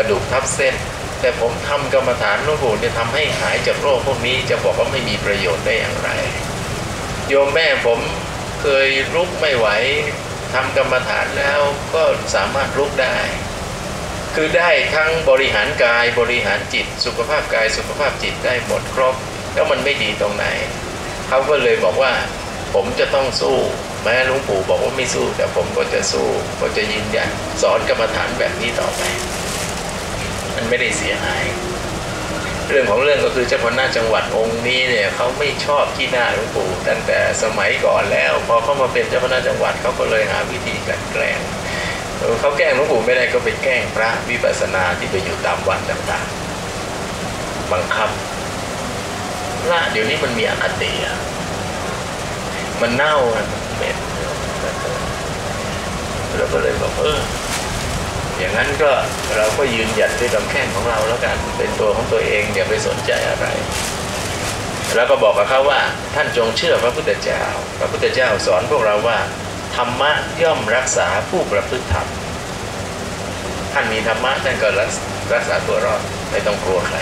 ระดูกทับเส้น แต่ผมทำกรรมฐานหลวงปู่เนี่ยทำให้หายจากโรคพวกนี้จะบอกว่าไม่มีประโยชน์ได้อย่างไร โยมแม่ผมเคยลุกไม่ไหวทำกรรมฐานแล้วก็สามารถลุกได้ คือได้ทั้งบริหารกายบริหารจิต สุขภาพกายสุขภาพจิตได้หมดครบ แล้วมันไม่ดีตรงไหน เขาก็เลยบอกว่าผมจะต้องสู้ แม้ลวงปู่บอกว่าไม่สู้ แต่ผมก็จะสู้ก็จะยืนยันสอนกรรมฐานแบบนี้ต่อไป มันไม่ได้เสียหาย เรื่องของเรื่องก็คือเจ้าคณะจังหวัดองค์นี้เนี่ยเขาไม่ชอบที่หน้าหลวงปู่ตั้งแต่สมัยก่อนแล้ว พอเขามาเป็นเจ้าคณะจังหวัดเขาก็เลยหาวิธีกันแกล้งเขาแกล้งหลวงปู่ไม่ได้ก็ไปแกล้งพระวิปัสสนาที่ไปอยู่ตามวัดต่างๆ บังคับพระเดี๋ยวนี้มันมีอคติอะมันเน่ามันเหม็นเราก็เลยบอกเออ อย่างนั้นก็เราก็ยืนหยัดด้วยลำแข้งของเราแล้วกัน เป็นตัวของตัวเองอย่าไปสนใจอะไร แล้วก็บอกกับเขาว่าท่านจงเชื่อพระพุทธเจ้า พระพุทธเจ้าสอนพวกเราว่า ธรรมะย่อมรักษาผู้ประพฤติธรรมท่านมีธรรมะท่านก็รักรักษาตัวรอดไม่ต้องกลัวใคร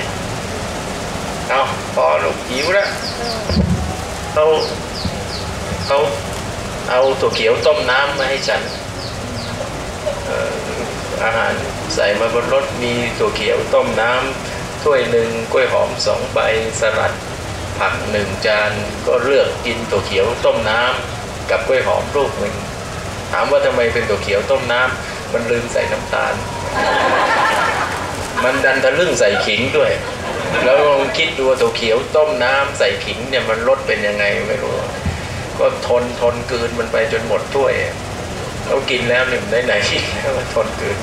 เอาพอลูกหิวแล้วเขาเขาเอาถั่วเขียวต้มน้ำมาให้ฉันเอ่ออาหาร ใส่มาบนรถมีถั่วเขียวต้มน้ำถ้วยหนึ่งกล้วยหอมสองใบสลัด ผักหนึ่งจานก็เลือกกินถั่วเขียวต้มน้ำกับกล้วยหอมลูกหนึ่งถามว่าทำไมเป็นถั่วเขียวต้มน้ำมันลืมใส่น้ำตาล มันดันทะลึ่งใส่ขิงด้วย แล้วลองคิดดูว่าตัวเขียวต้มน้ำใส่ขิงเนี่ยมันรสเป็นยังไงไม่รู้ ก็ทนทนกืนมันไปจนหมดถ้วยเรากินแล้วเนี่ยไหนไหนๆกินแล้วก็ทนกืน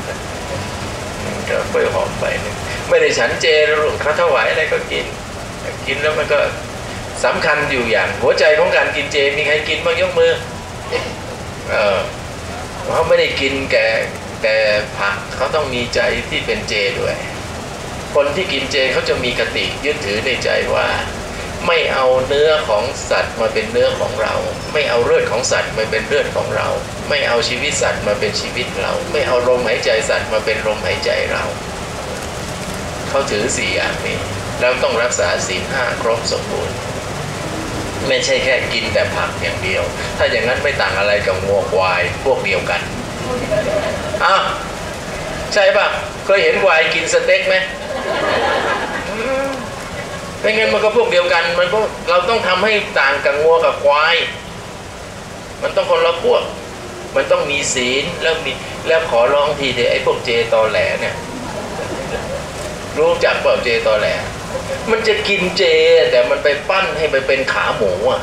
ก็กล้วยหอมไปหนึ่งไม่ได้ฉันเจแล้วลูกเขาถวายอะไรก็กิน กินแล้วมันก็สำคัญอยู่อย่าง หัวใจของการกินเจมีใครกินบ้างยกมือเออเขาไม่ได้กินแก่แต่ผักเขาต้องมีใจที่เป็นเจด้วย คนที่กินเจเขาจะมีกติยึดถือในใจว่า ไม่เอาเนื้อของสัตว์มาเป็นเนื้อของเรา ไม่เอาเลือดของสัตว์มาเป็นเลือดของเรา ไม่เอาชีวิตสัตว์มาเป็นชีวิตเรา ไม่เอาลมหายใจสัตว์มาเป็นลมหายใจเราเขาถือสี่อย่างนี้แล้วต้องรักษาศีลห้าครบสมบูรณ์ไม่ใช่แค่กินแต่ผักอย่างเดียว ถ้าอย่างนั้นไม่ต่างอะไรกับงัวควายพวกเดียวกันอ้าวใช่ปะเคยเห็นควายกินสเต็กไหม เป็นไงมันก็พวกเดียวกัน มันก็เราต้องทำให้ต่างกับงัวกับควาย มันต้องคนละพวก มันต้องมีศีลแล้วมีแล้วขอร้องทีเดียวไอ้พวกเจตอแหลเนี่ย รู้จักเปล่าเจตอแหล มันจะกินเจ แต่มันไปปั้นให้ไปเป็นขาหมูอะ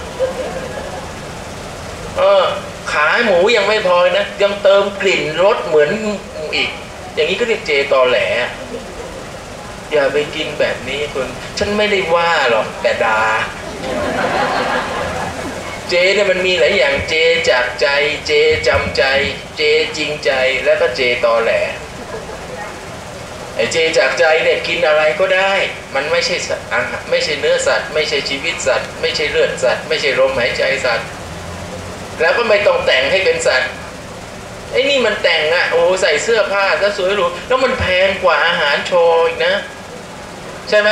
เออ ขาหมูยังไม่พอนะยังเติมกลิ่นรสเหมือนอีก อย่างนี้ก็เรียกเจตอแหล อย่าไปกินแบบนี้คุณฉันไม่ได้ว่าหรอกแต่ดาเจเนี่ยมันมีหลายอย่างเจจากใจ เจจำใจ เจจริงใจแล้วก็เจตอแหลไอ้เจจากใจเนี่ยกินอะไรก็ได้ มันไม่ใช่อาหารไม่ใช่เนื้อสัตว์ ไม่ใช่ชีวิตสัตว์ ไม่ใช่เลือดสัตว์ ไม่ใช่ลมหายใจสัตว์ แล้วก็ไม่ต้องแต่งให้เป็นสัตว์ไอ้นี่มันแต่งอะโอ้ใส่เสื้อผ้าซะสวยหรูแล้วมันแพงกว่าอาหารโชว์อีกนะ ใช่ไหม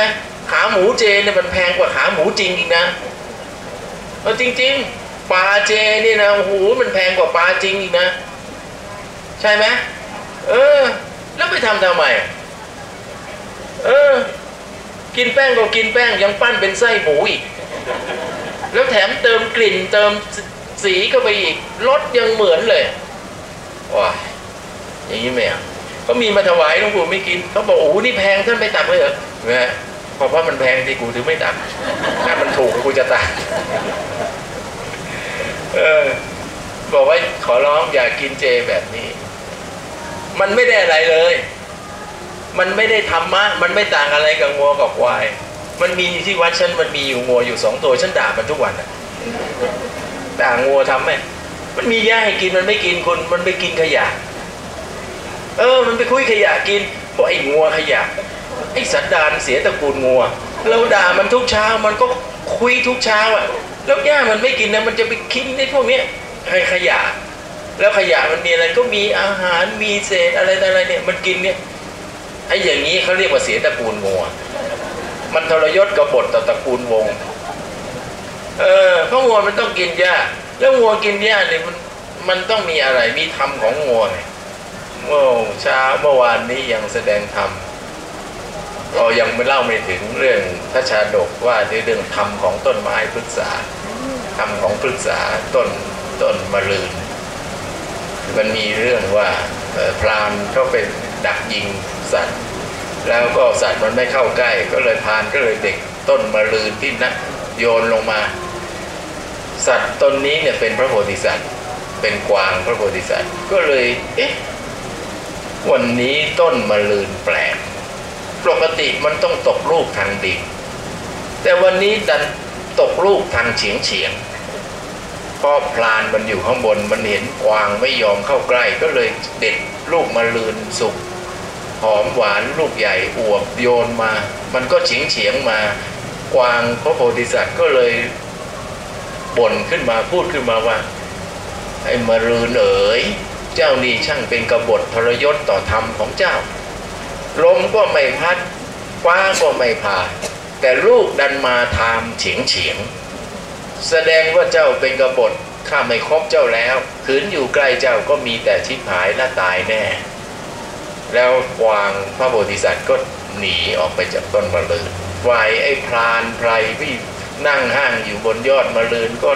ขาหมูเจเนี่ยมันแพงกว่าขาหมูจริงอีกนะเอาจริง ๆปลาเจเนี่ยนะโอ้โหมันแพงกว่าปลาจริงอีกนะ ใช่ไหมเออ แล้วไปทำทำไมเออ กินแป้งก็กินแป้งยังปั้นเป็นไส้หมูอีก แล้วแถมเติมกลิ่นเติมสีเข้าไปอีกรสยังเหมือนเลยว้ายอย่างนี้ไหมอะก็มีมาถวายหลวงปู่ไม่กินเขาบอกโอ้โหนี่แพงท่านไม่ตักเลยเหรอ แหมเพราะว่ามันแพงที่กูถึงไม่ตักถ้ามันถูกกูจะตักเออ บอกว่าขอร้องอย่ากินเจแบบนี้ มันไม่ได้อะไรเลย มันไม่ได้ธรรมะมันไม่ต่างอะไรกับงัวกับควาย มันมีที่วัดฉันมันมีอยู่งัวอยู่สองตัวฉันด่ามันทุกวันอะด่างัวทำไหมมันมีหญ้าให้กินมันไม่กินคนมันไปกินขยะ เออ มันไปคุยขยะกินบอกไอ้งัวขยะ ไอ้สันดานเสียตระกูลงัว เราด่ามันทุกเช้ามันก็คุยทุกเช้าอะแล้วหญ้ามันไม่กินนะมันจะไปกินในพวกเนี้ยให้ขยะ แล้วขยะมันมีอะไรก็มีอาหารมีเศษอะไรอะไรเนี่ยมันกินเนี่ยไอ้อย่างนี้เขาเรียกว่าเสียตระกูลงัว มันทรยศกบฏต่อตระกูลวง เออเพราะงัวมันต้องกินหญ้า แล้วงัวกินหญ้าเนี่ยมันมันต้องมีอะไรมีธรรมของงัวไงเมื่อเช้าเมื่อวานนี้ยังแสดงธรรม เรายังไม่เล่าไม่ถึงเรื่องพระชาดกว่าด้วยเรื่องธรรมของต้นไม้พฤกษาธรรมของพฤกษาต้นต้นมะรืนมันมีเรื่องว่าพรานเขาเป็นดักยิงสัตว์ แล้วก็สัตว์มันไม่เข้าใกล้ ก็เลยพรานก็เลยเด็กต้นมะรืนที่นักโยนลงมา สัตว์ต้นนี้เนี่ยเป็นพระโพธิสัตว์ เป็นกวางพระโพธิสัตว์ ก็เลยเอ๊ะวันนี้ต้นมะรืนแปลก ปกติมันต้องตกลูกทางดินแต่วันนี้ดันตกลูกทางเฉียงเฉียงเพราะพลานมันอยู่ข้างบนมันเห็นกวางไม่ยอมเข้าใกล้ก็เลยเด็ดลูกมะลืนสุกหอมหวานลูกใหญ่อวบโยนมา มันก็เฉียงเฉียงมากวางพระโพธิสัตว์ก็เลยบ่นขึ้นมาพูดขึ้นมาว่า ไอ้มะรืนเอ๋ยเจ้านี่ช่างเป็นกบฏทรยศต่อธรรมของเจ้า ลมก็ไม่พัดฟ้าก็ไม่ผ่า แต่ลูกดันมาทามเฉียงเฉียง แสดงว่าเจ้าเป็นกบฏข้าไม่คบเจ้าแล้วขืนอยู่ใกล้เจ้าก็มีแต่ชิบหายและตายแน่ แล้วกวางพระโพธิสัตว์ก็หนีออกไปจากต้นมะลืนวายไอ้พรานไพรที่นั่งห้างอยู่บนยอดมะลืนก็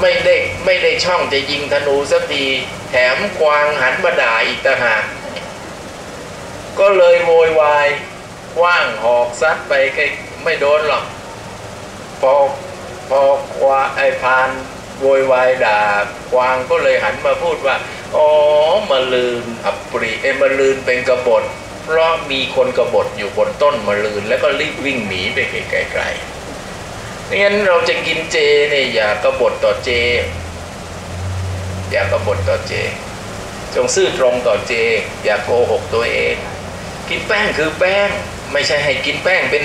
ไม่ได้ไม่ได้ช่องจะยิงธนูสักทีแถมกวางหันมาด่าอีกต่างหาก ก็เลยโวยวายคว้างหอกซัดไปใกล้ไม่โดนหรอก พอพอควาไอ้พานโวยวายด่ากวางก็เลยหันมาพูดว่า อ๋อมาลืนอับปรีเอมาลืนเป็นกบฏเพราะมีคนกบฏอยู่บนต้นมะลืนแล้วก็รีบวิ่งหนีไปไกลๆงั้นเราจะกินเจเนี่ยอย่ากบฏต่อเจ อย่ากบฏต่อเจ จงซื่อตรงต่อเจ อย่าโกหกตัวเอง กินแป้งคือแป้ง ไม่ใช่ให้กินแป้งเป็น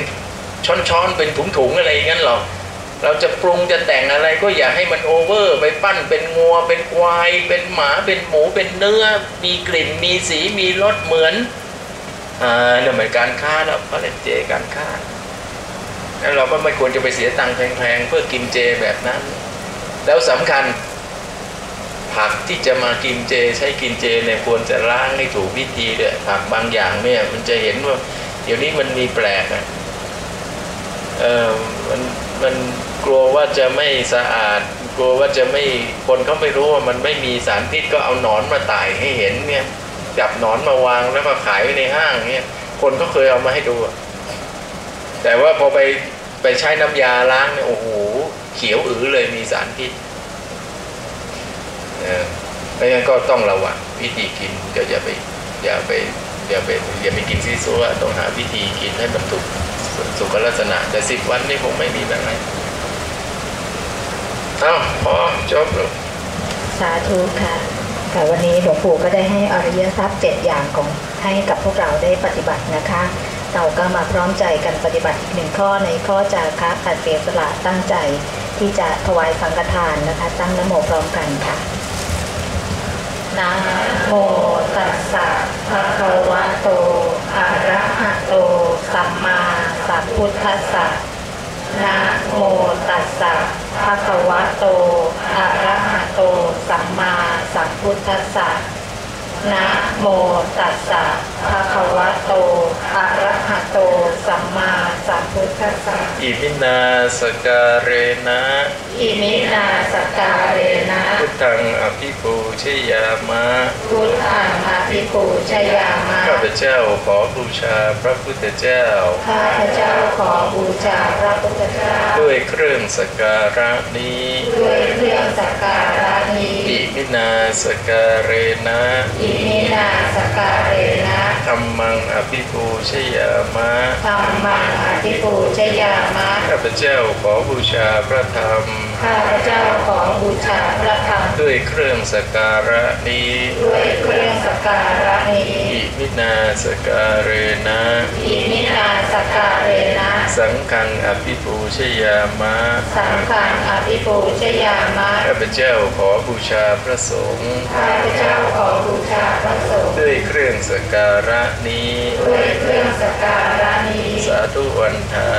ช้อนๆเป็นถุงๆอะไรอย่างนั้นหรอกเราจะปรุงจะแต่งอะไรก็อย่าให้มันโอเวอร์ ไปปั้นเป็นงัว เป็นควาย เป็นหมาเป็นหมูเป็นเนื้อ มีกลิ่นมีสีมีรสเหมือนอ่าเนี่ยเหมือนการค้าแล้วเขาเรียกเจการค้าแล้วเราก็ไม่ควรจะไปเสียตังค์แพงๆเพื่อกินเจแบบนั้น แล้วสำคัญ ผักที่จะมากินเจใช้กินเจเนี่ยควรจะล้างให้ถูกวิธีด้วยผักบางอย่างเนี่ยมันจะเห็นว่า เดี๋ยวนี้มันมีแปลกนะเออมันมันกลัวว่าจะไม่สะอาด กลัวว่าจะไม่คนเขาไม่รู้ว่ามันไม่มีสารพิษก็เอาหนอนมาไต่ให้เห็นเนี่ยจับหนอนมาวางแล้วก็ขายไว้ในห้างเนี่ย คนก็เคยเอามาให้ดู แต่ว่าพอไปไปใช้น้ำยาล้างเนี่ยโอ้โหเขียวอือเลยมีสารพิษ เออเพราะฉะนั้นก็ต้องระวังวิธีกินก็อย่าไปอย่าไปอย่าไปอย่าไปกินซีซัวต้องหาวิธีกินให้มันถูกสุสุขลักษณะ แต่สิบวันนี่คงไม่มีแบบนั้นเอ้าพอจบล้วสาธุค่ะค่ะวันนี้หลวงปู่ก็ได้ให้อริยทรัพย์เจ็ดอย่างของให้กับพวกเราได้ปฏิบัตินะคะ เราก็มาพร้อมใจกันปฏิบัติอีกหนึ่งข้อในข้อจาคะขัดเสียสละตั้งใจที่จะถวายสังฆทานนะคะ ตั้งนโมพร้อมกันค่ะ นะโมตัสสะภะคะวะโตอะระหะโตสัมมาสัมพุทธัสสะนะโมตัสสะภะคะวะโตอะระหะโตสัมมาสัมพุทธัสสะ นะโมตัสสะภะคะวะโต อะระหะโต สัมมาสัมพุทธัสสะ อิมินาสการเรนะอิมินาสการเรนะพุทธังอภิปูชยามะ พุทธังอภิปูชยามะ ข้าพเจ้าขอบูชาพระพุทธเจ้า ข้าพเจ้าขอบูชาพระพุทธเจ้า ด้วยเครื่องสักการะนี้ ด้วยเครื่องสักการะนี้อิ มินาสการเรนะอิมินาสการเรนะธรรมังอภิปูชยามะธรรมังอธิปูชยามะข้าพเจ้าขอบูชาพระธรรม ข้าพเจ้าขอบูชาพระธรรมด้วยเครื่องสกการะนี้ด้วยเครื่องสักการะนี้อิมินาสการเรนะอิมินาสกการเรนะ สังฆังอภิปูชยามะ สังฆังอภิปูชยามะข้าพเจ้าขอบูชาพระสงฆ์ข้าพเจ้าขอบูชาพระสงฆ์ด้วยเครื่องสกการะนี้ ด้วยเครื่องสักการะนี้สาธุวันทา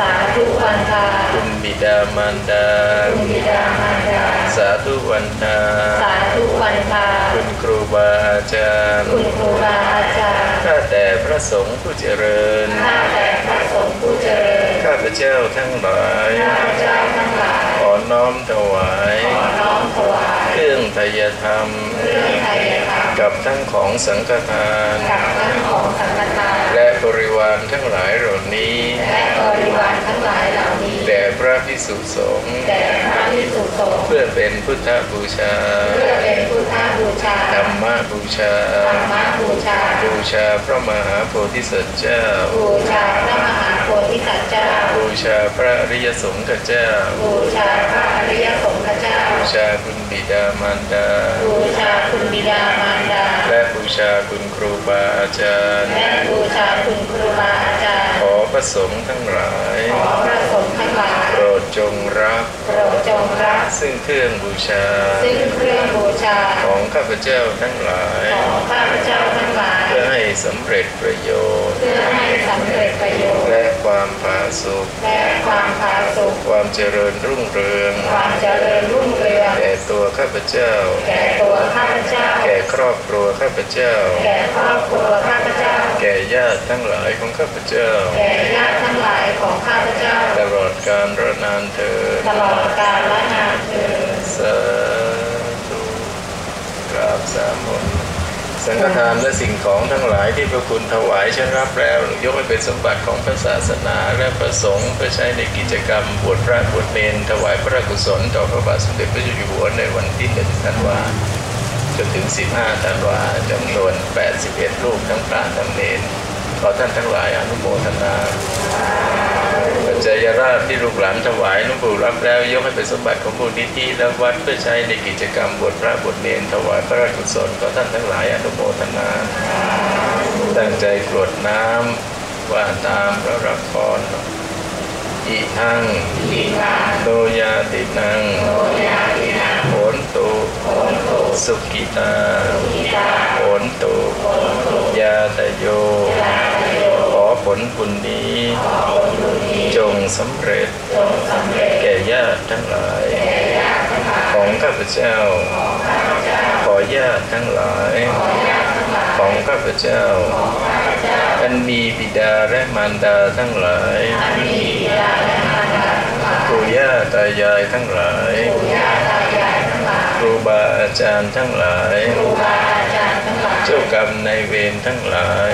สาธุวันทาคุณบิดามารดาคุณบิดามารดา สาธุวันทาสาธุวันทาคุณครูบาอาจารย์คุณครูบาอาจารย์ข้าแต่พระสงฆ์ผู้เจริญข้าแต่พระสงฆ์ผู้เจริญข้าพเจ้าทั้งหลายข้าพเจ้าทั้งหลายขอน้อมถวายขอน้อม ทยธรรมเครื่องไทยธรรมกับทั้งของสังฆทานกับทั้งของสังฆทาน และบริวารทั้งหลายเหล่านี้ และบริวารทั้งหลายเหล่านี้แด่พระพิสุสงฆ์แด่พระภิกษุสงฆ์เพื่อเป็นพุทธบูชาเพื่อเป็นพุทธบูชาธรรมบูชาธรรมบูชา บูชาพระมหาโพธิสัตว์เจ้า บูชาพระมหาโพธิสัตว์เจ้า บูชาพระอริยสงฆ์เจ้า บูชาพระอริยสงฆ์เจ้า บูชาคุณบิดามารดา บูชาคุณบิดามารดา และบูชาคุณครูบาอาจารย์ และบูชาคุณครูบาอาจารย์ ขอพระสงฆ์ทั้งหลาย ขอพระสงฆ์ทั้งหลายโปรดจงรับ โปรดจงรับ ซึ่งเครื่องบูชา ซึ่งเครื่องบูชา ของข้าพเจ้าทั้งหลาย ของข้าพเจ้าทั้งหลาย เพื่อให้สำเร็จประโยชน์ เพื่อให้สำเร็จประโยชน์ และความผาสุกและความผาสุกความเจริญรุ่งเรือง ความเจริญรุ่งเรือง แก่ตัวข้าพเจ้า แก่ตัวข้าพเจ้า แก่ครอบครัวข้าพเจ้า แก่ครอบครัวข้าพเจ้า แก่ญาติทั้งหลายของข้าพเจ้า แก่ญาติทั้งหลายของข้าพเจ้า ตลอดการระนานเธอญตลอดกาลและนานเทอญสาธุกราบสามมนสังฆทานและสิ่งของทั้งหลายที่พระคุณถวายฉันรับแล้วยกให้เป็นสมบัติของพระศาสนาและประสงค์เพื่อใช้ในกิจกรรมบวชพระบวชเนนถวายพระกุศลต่อพระบาทสมเด็จพระเจ้าอยู่หัวในวันที่หนึ่งธันวาจนถึง 15ธันวาจำนวน 81 รูปทั้งพระทั้งเนนขอท่านทั้งหลายอนุโมทนา ปัจจัยราชที่ลูกหลานถวายหลวงปู่รับแล้วยกให้เป็นสมบัติของมูลนิธิและวัดเพื่อใช้ในกิจกรรมบวชพระบวชเนรถวายพระราชกุศลขอท่านทั้งหลายอนุโมทนา ตั้งใจกรวดน้ำว่าตามพระรับพรอีทังอิทังโยาตินังโอยาตินังโหนตุโอนตุสุกิตาอิตาโหนตุโอนตุยาตโยยาตโย ผลบุญนี้จงสำเร็จจงสำเร็จ แก่ญาติทั้งหลาย ของข้าพเจ้า ขอญาติทั้งหลาย ของข้าพเจ้าอันมีบิดาและมารดาทั้งหลายอันมีบิดาและมารดาทั้งหลายปู่ย่าตายายทั้งหลายครูบาอาจารย์ทั้งหลายครูบาอาจารย์ทั้งหลายเจ้ากรรมนายเวรทั้งหลาย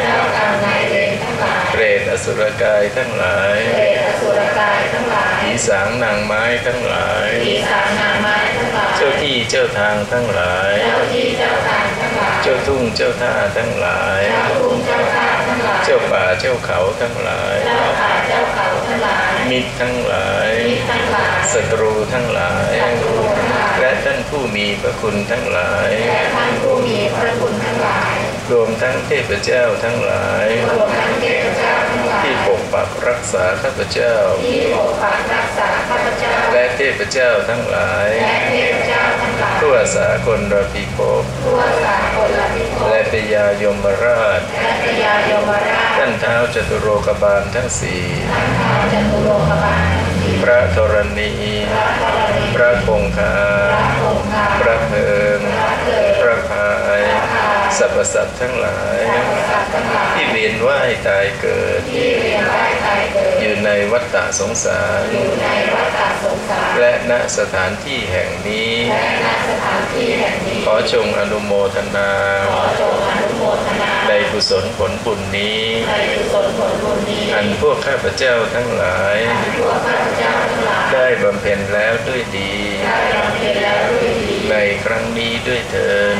อสุรกายทั้งหลายเปรตอสุรกายทั้งหลายผีสางนางไม้ทั้งหลายผีสางนางไม้ทั้งหลายเจ้าที่เจ้าทางทั้งหลายเจ้าที่เจ้าทางทั้งหลายเจ้าทุ่งเจ้าท่าทั้งหลายเจ้าทุ่งเจ้าท่าทั้งหลายเจ้าป่าเจ้าเขาทั้งหลายเจ้าป่าเจ้าเขาทั้งหลายมิตรทั้งหลายมิตรทั้งหลายศัตรูทั้งหลายศัตรูทั้งหลายและท่านผู้มีพระคุณทั้งหลายและท่านผู้มีพระคุณทั้งหลายรวมทั้งเทพเจ้าทั้งหลายรวมทั้งเทพเจ้า ทั้งหลายที่ปกปักรักษาข้าพเจ้าที่ปกปักรักษาข้าพเจ้า และเทพเจ้าทั้งหลายและเทพเจ้าทั้งหลายทั่วสากลระพิภพทั่วสากลพิภพและพยายมราชและพญายมราช ท่านเท้าจตุโรกบาลทั้งสี่ท่านท้าวจตุโลกบาลทั้งสี่พระธรณีพระธรณี พระคงคา พระคงคาพระเพิง พระเกิดพระพายพระพาย สรรพสัตว์ทั้งหลายพระสัตว์ทั้งหลายที่เวียนว่ายตายเกิดที่เวียนว่ายตายเกิด อยู่ในวัฏฏะสงสารอยู่ในวัฏสงสารและณสถานที่แห่งนี้และณสถานที่แห่งนี้ ขอจงอนุโมทนาขอจงอนุโมทนาในกุศลผลบุญนี้ในกุศลผลบุญนี้ อันพวกข้าพเจ้าทั้งหลายทั่วข้าพเจ้าทั้งหลายได้บำเพ็ญแล้วด้วยดีได้บำเพ็ญแล้วด้วยดี ในครั้งนี้ด้วยเถิด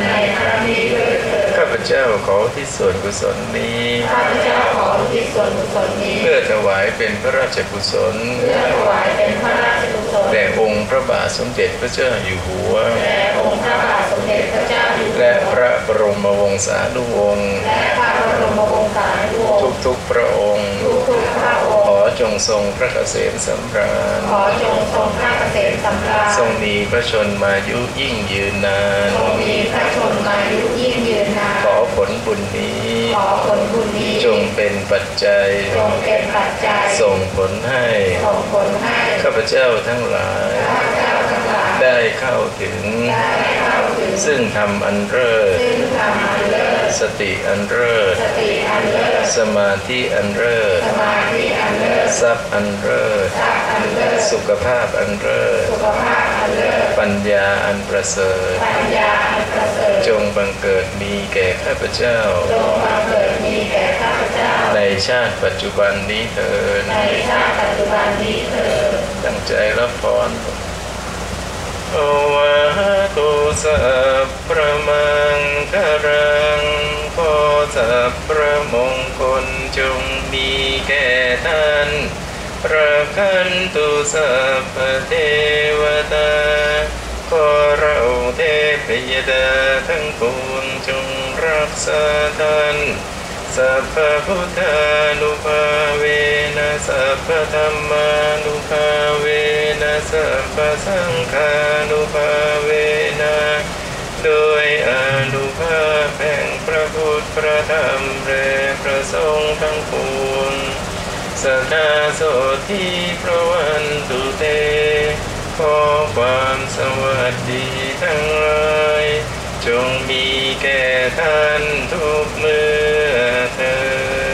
พเจ้าขอที่ส่วนกุศลนี้ข้าพเจ้าขออุที่ส่วนกุศลนี้ เพื่อถวายเป็นพระราชกุศลเพื่อถวายเป็นพระราชกุศลแด่องค์พระบาทสมเด็จพระเจ้าอยู่หัวแด่องค์พระบาทสมเด็จพระเจ้าอยู่หัวและพระบรมวงศานุวงศ์และพระบรมวงศานุวงศ์ทุกๆพระองค์ทุกๆพระองขค์อจงทรงพระเกษมสำราญ ขอจงทรงพระเกษมสำราญ ทรงมีพระชนมายุยิ่งยืนนาน ทรงมีพระชนมายุยิ่งยืนนานขอ ผลบุญนี้ ขอผลบุญนี้จงเป็นปัจจัยจงเป็นปัจจัย ส่งผลให้ส่งผลให้ข้าพเจ้าทั้งหลายข้าพเจ้าทั้งหลายได้เข้าถึงได้เข้าถึง ซึ่งทำอันเลิศซึ่งธรรมอันเลิศสติอันเลิศสติอันเลิศสมาธิอันเลิศสมาธิอันเลิศทรัพย์อันเลิศทรัพย์อันเลิศสุขภาพอันเลิศสุขภาพอันเลิศปัญญาอันประเสริฐ ปัญญาอันประเสริฐจงบังเกิดมีแก่ข้าพเจ้าจงมาเกิดมีแก่ข้าพเจ้า ในชาติปัจจุบันนี้เถิดในชาติปัจจุบันนี้เถิดตั้งใจรับพรโอวาโตสัพพระมังคารังขอสัพพระมงคลจงมีแก่ท่านประคันตุสัพพเทวตาขอเราเทพ ยดาทั้งปวงจงรักษาท่านสัพพพุทธานุภาเวนะสัพพธรรมานุภาเวนะสัพพสังฆานุภาเวนะโดยอนุภาพแห่งพระพุทธพระธรรมและพระสงฆ์ทั้งปวงสัทธาโสทีพระวันตุเต ขอความสวัสดีทั้งหลายจงมีแก่ท่านทุกเมื่อเทิ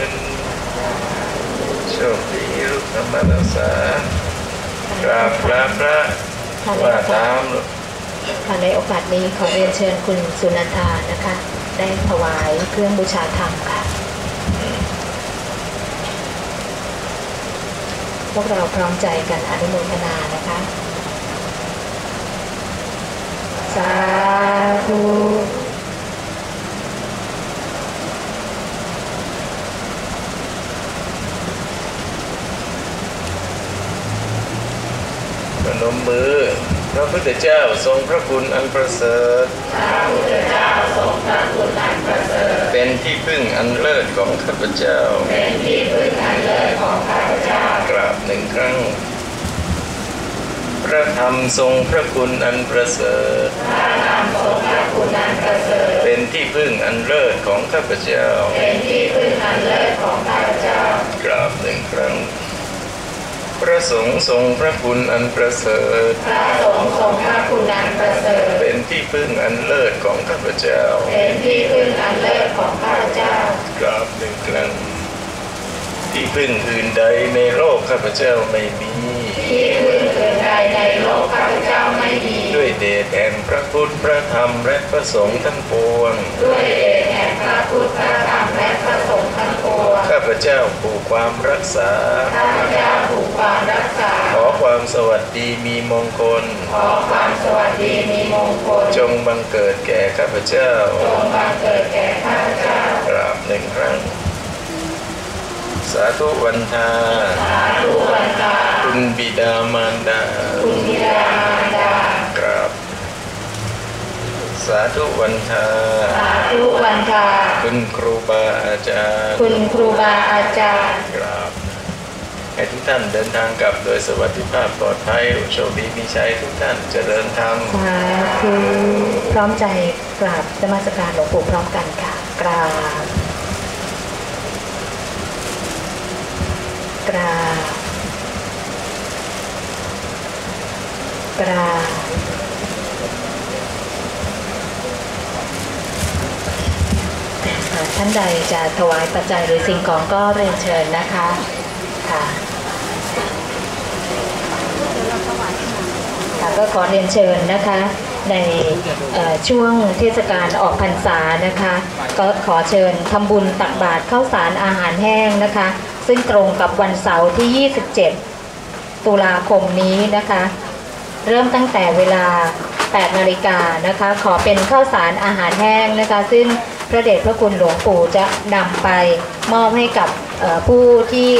นโชคดีลูกธรรมรักษากราบพระพระว่าตามลูกค่ะในโอกาสนี้ขอเรียนเชิญคุณสุนันทานะคะ ได้ถวายเครื่องบูชาธรรมค่ะ พวกเราพร้อมใจกันอนุโมทนานะคะ สาธุพนมมือพระพุทธเจ้าทรงพระคุณอันประเสริฐ เป็นที่พึ่งอันเลิศของข้าพเจ้า เป็นที่พึ่งอันเลิศของข้าพเจ้า กราบหนึ่งครั้ง พระธรรมทรงพระคุณอันประเสริฐ เป็นที่พึ่งอันเลิศของข้าพเจ้า เป็นที่พึ่งอันเลิศของข้าพเจ้ากราบหนึ่งครั้ง พระสงฆ์ทรงพระคุณอันประเสริฐ พระสงฆ์ทรงพระคุณอันประเสริฐ เป็นที่พึ่งอันเลิศของข้าพเจ้า เป็นที่พึ่งอันเลิศของข้าพเจ้ากราบหนึ่งครั้งที่พึ่งอื่นใดในโลกข้าพเจ้าไม่มี ที่พึ่งอื่นใดในโลกข้าพเจ้าไม่มีด้วยเดชแห่งพระพุทธพระธรรมและพระสงฆ์ทั้งปวง ด้วยเดชแห่งพระพุทธพระธรรมและพระสงฆ์ทั้งปวง ข้าพเจ้าผูกความรักษา ข้าพเจ้าถูกความรักษา ขอความสวัสดีมีมงคล ขอความสวัสดีมีมงคล จงบังเกิดแก่ข้าพเจ้า จงบังเกิดแก่ข้าพเจ้ากราบหนึ่งครั้ง สาธุวันทาสาธุวันตาคุณบิดามารดาคุณบิดามารดากราบสาธุวันทาสาธุวันตาคุณครูบาอาจารย์ คุณครูบาอาจารย์กราบให้ทุกท่านเดินทางกลับโดยสวัสดิภาพปลอดภัยโชคดีมีชัยทุกท่านเจริญธรรมสาธุพร้อมใจกราบนมัสการหลวงปู่พร้อมกันค่ะกราบ ราบกรา ท่านใดจะถวายปัจจัยหรือสิ่งของก็เรียนเชิญนะคะ ค่ะค่ะก็ขอเรียนเชิญนะคะ ในช่วงเทศกาลออกพรรษานะคะ ก็ขอเชิญทำบุญตักบาตรข้าวสารอาหารแห้งนะคะ ซึ่งตรงกับวันเสาร์ที่ 27 ตุลาคมนี้นะคะ เริ่มตั้งแต่เวลา 8 นาฬิกานะคะ ขอเป็นข้าวสารอาหารแห้งนะคะ ซึ่งพระเดชพระคุณหลวงปู่จะนำไปมอบให้กับผู้ที่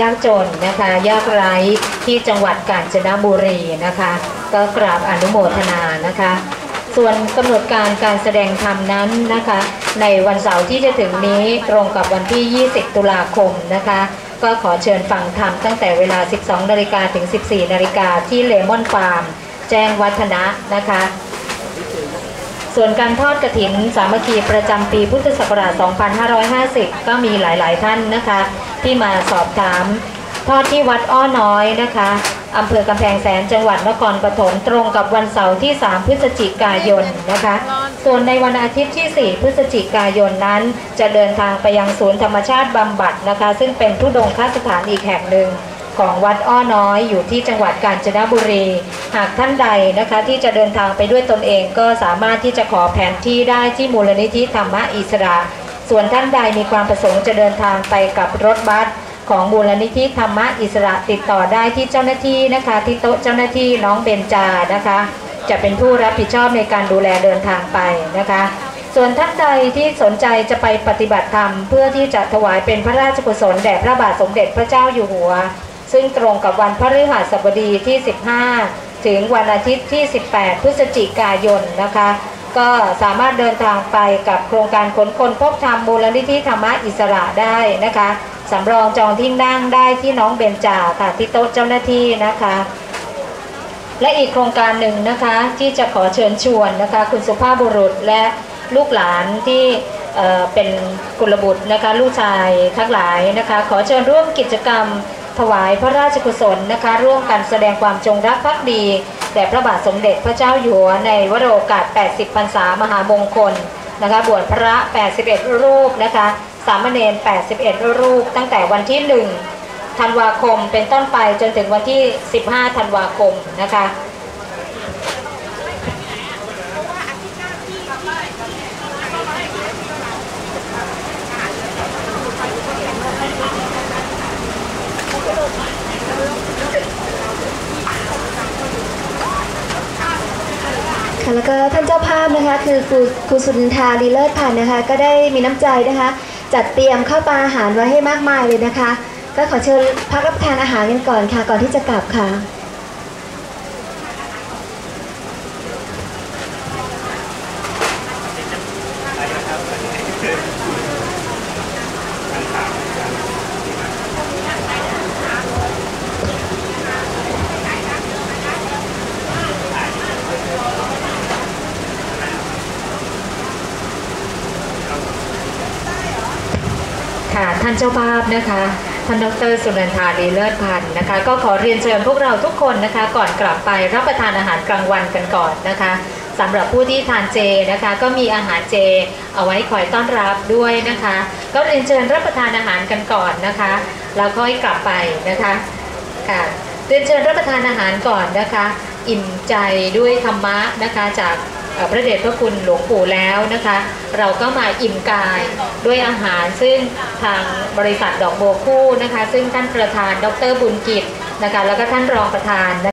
ยากจนนะคะ ยากไร้ที่จังหวัดกาญจนบุรีนะคะ ก็กราบอนุโมทนานะคะ ส่วนกำหนดการการแสดงธรรมนั้นนะคะ ในวันเสาร์ที่จะถึงนี้ตรงกับวันที่ 20 ตุลาคมนะคะ ก็ขอเชิญฟังธรรมตั้งแต่เวลา 12 นาฬิกาถึง 14 นาฬิกาที่เลมอนฟาร์ม แจ้งวัฒนะนะคะ ส่วนการทอดกระถินสามัคคีประจำปีพุทธศักราช 2550 ก็มีหลายๆท่านนะคะ ที่มาสอบถามทอดที่วัดอ้อน้อยนะคะ อำเภอกำแพงแสนจังหวัดนครปฐมตรงกับวันเสาร์ที่ 3 พฤศจิกายนนะคะ ส่วนในวันอาทิตย์ที่ 4 พฤศจิกายนนั้น จะเดินทางไปยังศูนย์ธรรมชาติบำบัดนะคะ ซึ่งเป็นทุดงคสถานอีกแห่งหนึ่งของวัดอ้อน้อยอยู่ที่จังหวัดกาญจนบุรี หากท่านใดนะคะที่จะเดินทางไปด้วยตนเองก็สามารถที่จะขอแผนที่ได้ที่มูลนิธิธรรมะอิสระ ส่วนท่านใดมีความประสงค์จะเดินทางไปกับรถบัส ของมูลนิธิธรรมะอิสระติดต่อได้ที่เจ้าหน้าที่นะคะ ที่โต๊ะเจ้าหน้าที่น้องเบญจานะคะ จะเป็นผู้รับผิดชอบในการดูแลเดินทางไปนะคะ ส่วนท่านใดที่สนใจจะไปปฏิบัติธรรม เพื่อที่จะถวายเป็นพระราชกุศลแด่พระบาทสมเด็จพระเจ้าอยู่หัว ซึ่งตรงกับวันพฤหัสบดีที่ 15 ถึงวันอาทิตย์ที่ 18 พฤศจิกายนนะคะ ก็สามารถเดินทางไปกับโครงการขนคนพบธรรมมูลนิธิธรรมะอิสระได้นะคะสำรองจองที่นั่งได้ที่น้องเบญจาค่ะที่โต๊ะเจ้าหน้าที่นะคะ และอีกโครงการหนึ่งนะคะที่จะขอเชิญชวนนะคะ คุณสุภาพบุรุษและลูกหลานที่เเป็นกุลบุตรนะคะลูกชายทั้งหลายนะคะ ขอเชิญร่วมกิจกรรมถวายพระราชกุศลนะคะ ร่วมกันแสดงความจงรักภักดี แด่พระบาทสมเด็จพระเจ้าอยู่หัวในวโรกาส 80 พรรษามหามงคลนะคะบวชพระ 81 รูปนะคะ สามเณร 81 รูป ตั้งแต่วันที่ 1 ธันวาคมเป็นต้นไปจนถึงวันที่ 15 ธันวาคมนะคะ ก็ท่านเจ้าภาพนะคะ คือครูสุนทาลีเลิศพันธ์นะคะ ก็ได้มีน้ำใจนะคะ จัดเตรียมข้าวปลาอาหารไว้ให้มากมายเลยนะคะ ก็ขอเชิญพักรับประทานอาหารกันก่อนค่ะ ก่อนที่จะกลับค่ะ ท่านเจ้าภาพนะคะท่านดรสุนันทาลีเลิศพันธ์นะคะ ก็ขอเรียนเชิญพวกเราทุกคนนะคะ ก่อนกลับไปรับประทานอาหารกลางวันกันก่อนนะคะสำหรับผู้ที่ทานเจนะคะ ก็มีอาหารเจ เอาไว้คอยต้อนรับด้วยนะคะ ก็เรียนเชิญรับประทานอาหารกันก่อนนะคะแล้วค่อยกลับไปนะคะค่ะเรียนเชิญรับประทานอาหารก่อนนะคะ อิ่มใจด้วยธรรมะนะคะจาก พระเดชพระคุณหลวงปู่แล้วนะคะ เราก็มาอิ่มกายด้วยอาหารซึ่งทางบริษัทดอกโบคู่นะคะ ซึ่งท่านประธานดรบุญกิจนะคะแล้วก็ท่านรองประธาน